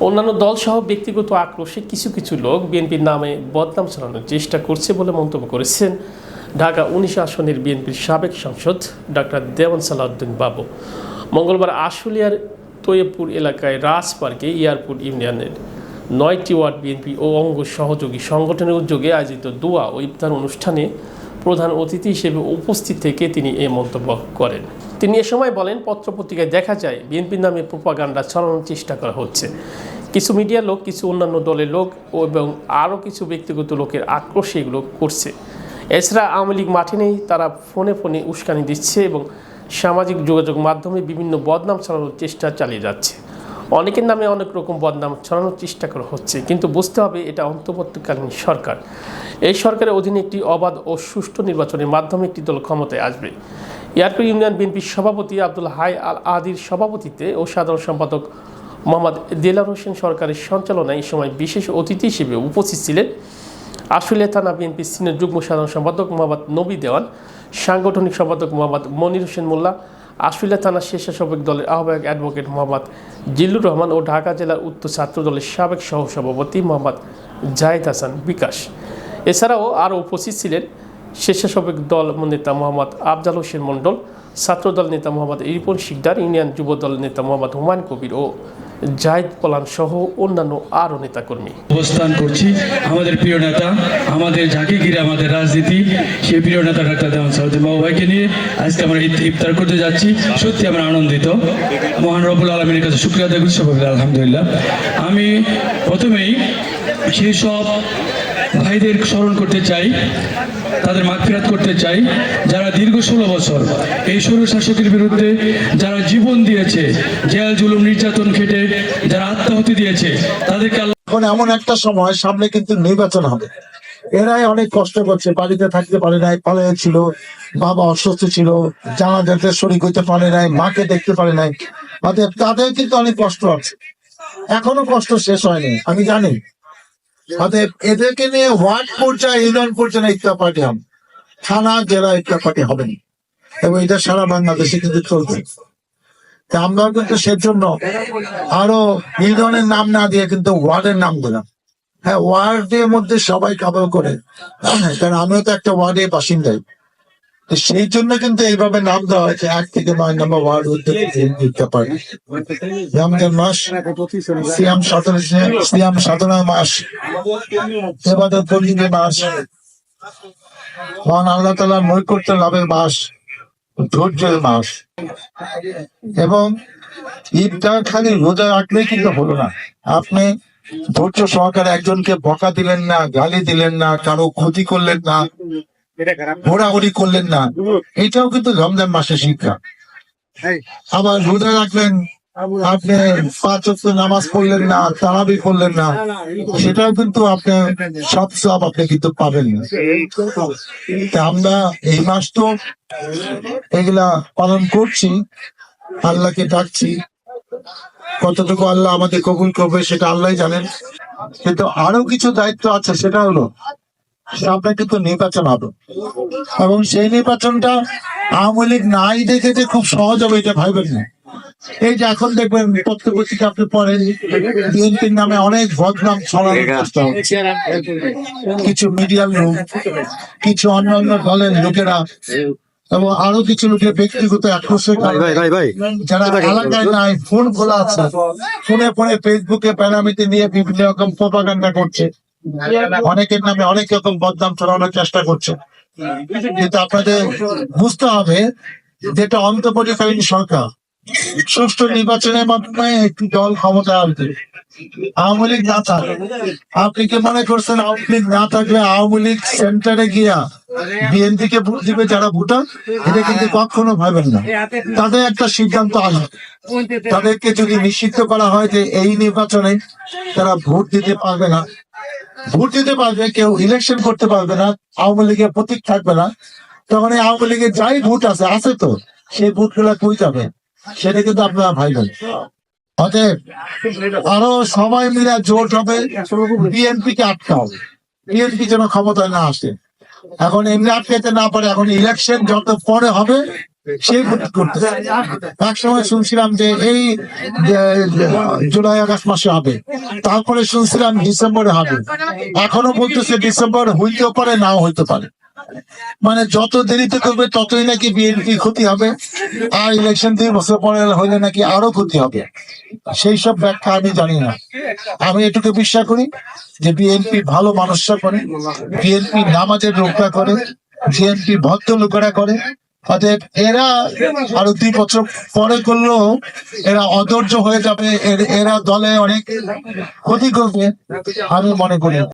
অন্যান্য দল সহ ব্যক্তিগত আক্রোশে কিছু কিছু লোক বিএনপির নামে বদনাম ছড়ানোর চেষ্টা করছে বলে মন্তব্য করেছেন ঢাকা উনিশ আসনের বিএনপির সাবেক সাংসদ ডাক্তার দেওয়ান সালাউদ্দিন বাবু। মঙ্গলবার আশুলিয়ার তৈয়বপুর এলাকায় রাজ পার্কে এয়ারপোর্ট ইউনিয়নের নয়টি ওয়ার্ড বিএনপি ও অঙ্গ সহযোগী সংগঠনের উদ্যোগে আয়োজিত দোয়া ও ইফতার অনুষ্ঠানে প্রধান অতিথি হিসেবে উপস্থিত থেকে তিনি এ মন্তব্য করেন। তিনি এ সময় বলেন, পত্রপত্রিকায় দেখা যায় বিএনপির নামে প্রোপাগান্ডা ছড়ানোর চেষ্টা করা হচ্ছে। কিছু মিডিয়ার লোক, কিছু অন্যান্য দলের লোক এবং আরও কিছু ব্যক্তিগত লোকের আক্রোশে এগুলো করছে। এছাড়া আওয়ামী লীগ মাঠে নেই, তারা ফোনে ফোনে উস্কানি দিচ্ছে এবং সামাজিক যোগাযোগ মাধ্যমে বিভিন্ন বদনাম ছড়ানোর চেষ্টা চালিয়ে যাচ্ছে। অনেকের নামে অনেক রকম বদনাম ছড়ানোর চেষ্টা করা হচ্ছে, কিন্তু বুঝতে হবে এটা অন্তর্বর্তীকালীন সরকার। এই সরকারের অধীনে একটি অবাধ ও সুষ্ঠু নির্বাচনের মাধ্যমে একটি দল ক্ষমতায় আসবে। এয়ারপোর্ট ইউনিয়ন বিএনপির সভাপতি আব্দুল হাই আল আদির সভাপতিত্বে ও সাধারণ সম্পাদক মোহাম্মদ দেলার হোসেন সরকারের সঞ্চালনায় এই সময় বিশেষ অতিথি হিসেবে উপস্থিত ছিলেন। আশুলিয়া থানা বিএনপি সিনিয়র যুগ্ম সাধারণ সম্পাদক মোহাম্মদ নবী দেওয়ান, সাংগঠনিক সম্পাদক মোহাম্মদ মনির হোসেন মোল্লা, আশুলিয়া থানা স্বেচ্ছাসেবক দলের আহ্বায়ক অ্যাডভোকেট মোহাম্মদ জিল্লুর রহমান ও ঢাকা জেলার উত্তর ছাত্র দলের সাবেক সহসভাপতি মোহাম্মদ জাহিদ হাসান বিকাশ। এছাড়াও আরও উপস্থিত ছিলেন স্বেচ্ছাসেবক দল নেতা মোহাম্মদ আফজাল হোসেন মণ্ডল, ছাত্রদল নেতা মোহাম্মদ রিপন শিকদার, ইউনিয়ন যুব দল নেতা মোহাম্মদ হুমায়ুন কবির ও জাহিদ পলান সহ অন্যান্য আরও নেতাকর্মী। অবস্থান করছি আমাদের প্রিয় নেতা, আমাদের ঝাঁকি ঘিরে আমাদের রাজনীতি, সেই প্রিয় নেতা ডাক্তার দেওয়ান সাউদ্দিন বাবু ভাইকে নিয়ে আজকে আমরা ইফতার করতে যাচ্ছি। সত্যি আমরা আনন্দিত। মহান রবুল আলমীর কাছে শুক্রিয়া দেয় সবাই আলহামদুলিল্লাহ। আমি প্রথমেই সেই সব ভাইদের স্মরণ করতে চাই, তাদের মাগফিরাত করতে চাই, যারা দীর্ঘ ষোলো বছর এই সৌর শাসকের বিরুদ্ধে যারা জীবন দিয়েছে, জেল, জুলুম, নির্যাতন খেটে যারা আত্মাহতি দিয়েছে, তাদেরকে এখন এমন একটা সময়, সামনে কিন্তু নির্বাচন হবে। এরাই অনেক কষ্ট করছে, বাড়িতে থাকতে পারে নাই, পালিয়ে ছিল, বাবা অসুস্থ ছিল জানা যেতে শরীর হইতে পারে নাই, মাকে দেখতে পারে নাই। তাদের কিন্তু অনেক কষ্ট আছে। এখনও কষ্ট শেষ হয়নি, আমি জানি। অতএব এদেরকে নিয়ে ওয়ার্ড পর্যায়ে ইউনিয়ন পর্যায়ে ইফতার পার্টি হবে। থানা, জেলা ইফতার পার্টি হবে না। এবং এটা সারা বাংলাদেশে কিন্তু তা আমরা কিন্তু সেজন্য আরও ইউনিয়নের নাম না দিয়ে কিন্তু ওয়ার্ডের নাম দিলাম। হ্যাঁ ওয়ার্ডের মধ্যে সবাই কাবল করে। কারণ আমিও তো একটা ওয়ার্ডের বাসিন্দাই তো সেই জন্য কিন্তু এইভাবে নাম দেওয়া হয়েছে, এক থেকে নয় নম্বর ওয়ার্ড উদ্যোগে পারি রমজান মাস, সিয়াম সাধনা সিয়াম সাধনা মাস এবাদত বন্দিকে মাস। মহান আল্লাহ তালার নৈকট্য লাভের মাস, ধৈর্যের মাস। এবং ঈদটা খালি রোজা রাখলেই কিন্তু হলো না। আপনি ধৈর্য সহকারে একজনকে বকা দিলেন না, গালি দিলেন না, কারও ক্ষতি করলেন না ঘোরাঘুরি করলেন না। এটাও কিন্তু রমজান মাসের শিক্ষা। আবার রোজা রাখলেন আপনি পাঁচ নামাজ পড়লেন না তারাবি করলেন না সেটাও কিন্তু আপনি সব সব আপনি কিন্তু পাবেন না। আমরা এই মাস তো এগুলা পালন করছি আল্লাহকে ডাকছি। কতটুকু আল্লাহ আমাদের কবুল করবে সেটা আল্লাহ জানেন। কিন্তু আরও কিছু দায়িত্ব আছে সেটা হলো সামনে কিন্তু নির্বাচন হবে। এবং সেই নির্বাচনটা আওয়ামী লীগ নাই দেখে যে খুব সহজ হবে এটা ভাববেন না। এই যে এখন দেখবেন পত্রপত্রিকা আপনি পড়েন বিএনপির নামে অনেক বদনাম ছড়ানোর চেষ্টা কিছু মিডিয়ার লোক কিছু অন্যান্য দলের লোকেরা এবং আরও কিছু লোকের ব্যক্তিগত আক্রোশের যারা এলাকায় নাই ফোন খোলা আছে। ফোনে ফোনে ফেসবুকে প্যারামিতে নিয়ে বিভিন্ন রকম প্রপাগান্ডা করছে। অনেকের নামে অনেক রকম বদনাম ছড়ানোর চেষ্টা করছে। কিন্তু আপনাদের বুঝতে হবে যেটা অন্তর্বর্তীকালীন সরকার। সুষ্ঠু নির্বাচনের মাধ্যমে একটি দল ক্ষমতা আসবে। আওয়ামী লীগ না থাকলে আপনি কি মনে করছেন আওয়ামী লীগ না থাকলে আওয়ামী লীগ সেন্টারে গিয়া বিএনপি কে ভোট দিবে যারা ভোটার? এটা কিন্তু কখনো ভাবেন না। তাদের একটা সিদ্ধান্ত আসবে তাদেরকে যদি নিষিদ্ধ করা হয় যে এই নির্বাচনে তারা ভোট দিতে পারবে না ভোট দিতে পারবে, কেউ ইলেকশন করতে পারবে না, আওয়ামী লীগের প্রতীক থাকবে না। তখন এই আওয়ামী লীগের যাই ভোট আছে আছে তো, সেই ভোটগুলা কই যাবে? সেটা কিন্তু আপনারা ভাইবেন। অতএব আরও সবাই মিলে জোট হবে বিএনপি কে আটকা হবে বিএনপি যেন ক্ষমতায় না আসে। এখন এমনি আটকাতে না পারে, এখন ইলেকশন যত পরে হবে সেই এক সময় শুনছিলাম যে এই জুলাই, আগস্ট মাসে হবে। তারপরে শুনছিলাম ডিসেম্বরে হবে। এখনও বলতেছে ডিসেম্বর পারে, নাও হইতে পারে। মানে যত দেরিতে করবে, ততই নাকি বিএনপি ক্ষতি হবে। আর ইলেকশন দুই বছর পরে হলে নাকি আরও ক্ষতি হবে। সেই সব ব্যাখ্যা আমি জানি না। আমি এটুকু বিশ্বাস করি যে বিএনপি ভালো মানুষরা করে। বিএনপি নামাজের রক্ষা করে। বিএনপি ভদ্র লোকেরা করে। অতএব এরা আরও দুই বছর পরে করলেও এরা অধৈর্য হয়ে যাবে এরা দলে অনেক ক্ষতি করবে, আমি মনে করি।